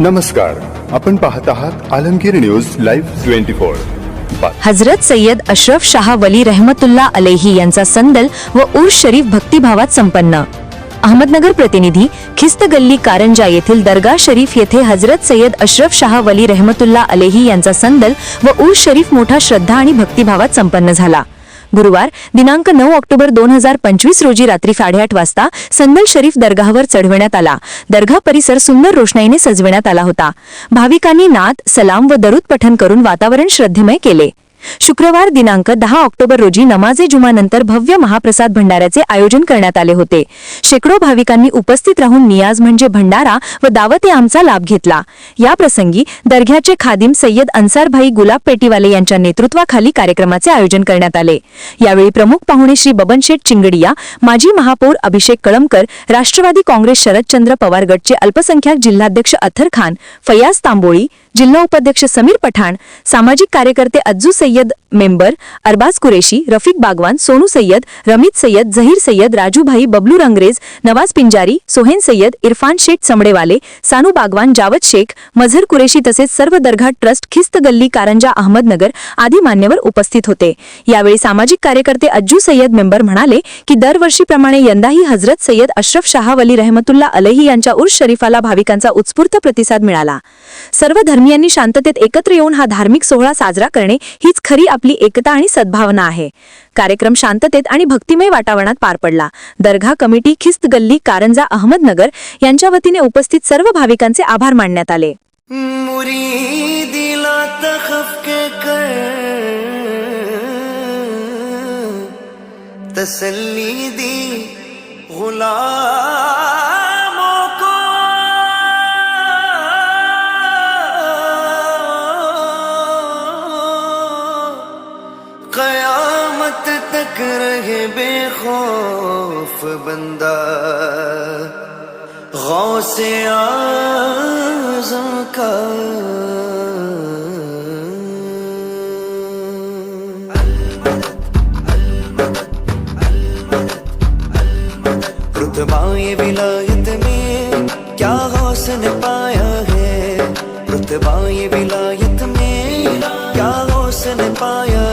नमस्कार आपण पाहत आहात Alamgir news live twenty four. Hazrat Syed Ashraf Shah Wali Rahmatullah अलेही यांचा संदल व उर्स शरीफ भक्तिभावात संपन्न. अहमदनगर प्रतिनिधी खिस्त गल्ली कारंजा येथील दर्गा शरीफ येथे हजरत सय्यद अशरफ शाह वली रहमतुल्ला अलेही यांचा संदल व उर्स शरीफ मोठा श्रद्धा आणि भक्तिभावात संपन्न झाला. गुरुवार दिनांक नऊ ऑक्टोबर दोन हजार पंचवीस रोजी रात्री साडेआठ वाजता संदल शरीफ दर्गावर चढविण्यात आला. दर्गा परिसर सुंदर रोषणाईने सजविण्यात आला होता. भाविकांनी नात सलाम व दरुद पठण करून वातावरण श्रद्धेमय केले. शुक्रवार दिनांक दहा ऑक्टोबर रोजी नमाजे जुमानंतर भव्य महाप्रसाद भंडाऱ्याचे आयोजन करण्यात आले होते. शेकडो भाविकांनी उपस्थित राहून नियाज म्हणजे भंडारा व दावते आमचा लाभ घेतला. या प्रसंगी दर्ग्याचे खादिम सय्यद अन्सारभाई गुलाब पेटीवाले यांच्या नेतृत्वाखाली कार्यक्रमाचे आयोजन करण्यात आले. यावेळी प्रमुख पाहुणे श्री बबनशेठ चिंगडिया माजी महापौर अभिषेक कळमकर राष्ट्रवादी काँग्रेस शरदचंद्र पवार गटचे अल्पसंख्याक जिल्हाध्यक्ष अथर खान फयाज तांबोळी जिल्हा उपाध्यक्ष समीर पठाण सामाजिक कार्यकर्ते अज्जू सय्यद मेंबर अरबाज कुरेशी रफिक बागवान सोनू सय्यद रमीत सय्यद झहीर सय्यद राजूभाई बबलू रंगरेज नवाज पिंजारी सोहेन सय्यद इरफान शेख चमडेवाले सानू बागवान जावद शेख मझर कुरेशी तसेच सर्व दरघाट ट्रस्ट खिस्त गल्ली कारंजा अहमदनगर आदी मान्यवर उपस्थित होते. यावेळी सामाजिक कार्यकर्ते अज्जू सय्यद मेंबर म्हणाले की दरवर्षीप्रमाणे यंदाही हजरत सय्यद अश्रफ शाह वली रहमतुल्ला अलही यांच्या उर्स शरीफाला भाविकांचा उत्स्फूर्त प्रतिसाद मिळाला. सर्व धर्म धर्मियांनी शांततेत एकत्र येऊन हा धार्मिक सोहळा साजरा करणे हीच खरी आपली एकता आणि सद्भावना आहे. कार्यक्रम शांततेत आणि भक्तिमय वातावरणात पार पडला. दर्गा कमिटी खिस्त गल्ली कारंजा अहमदनगर यांच्या वतीने उपस्थित सर्व भाविकांचे आभार मानण्यात आले. मुरीदिला तसल्ली दी गुलामों. रहे बंदा गौसे आजम का रुतबा ये विलायत में क्या हौसन पाया है रुतबा ये विलायत में क्या हौसन पाया